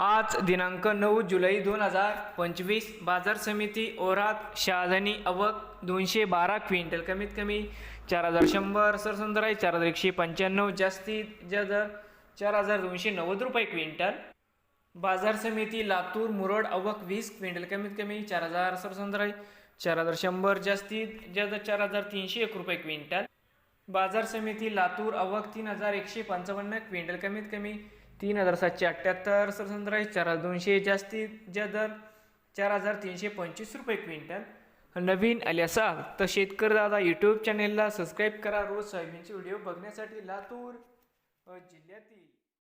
आज दिनांक नऊ जुलै दोन हजार पंचवीस बाजार समिती ओरात शहाजनी अवक दोनशे बारा क्विंटल. कमीत कमी चार हजार शंभर सरसंदर चार हजार एकशे पंच्याण्णव जास्तीत जास्त चार हजार दोनशे नव्वद रुपये क्विंटल. बाजार समिती लातूर मुरड अवक वीस क्विंटल. कमीत कमी चार हजार सरसंदर चार हजार शंभर जास्तीत जास्त चार हजार तीनशे एक रुपये क्विंटल. बाजार समिती लातूर अवक तीन हजार एकशे पंचावन्न क्विंटल. कमीत कमी तीन हजार सातशे अठ्ठ्याहत्तर सरसंदर चार हजार दोनशे जास्तीत जास्त दर चार हजार तीनशे पंचवीस रुपये क्विंटल. नवीन आले असाल तर शेतकरी दादा यूट्यूब चॅनेलला सबस्क्राईब करा. रोज सोयाबीनचे व्हिडिओ बघण्यासाठी लातूर जिल्ह्यातील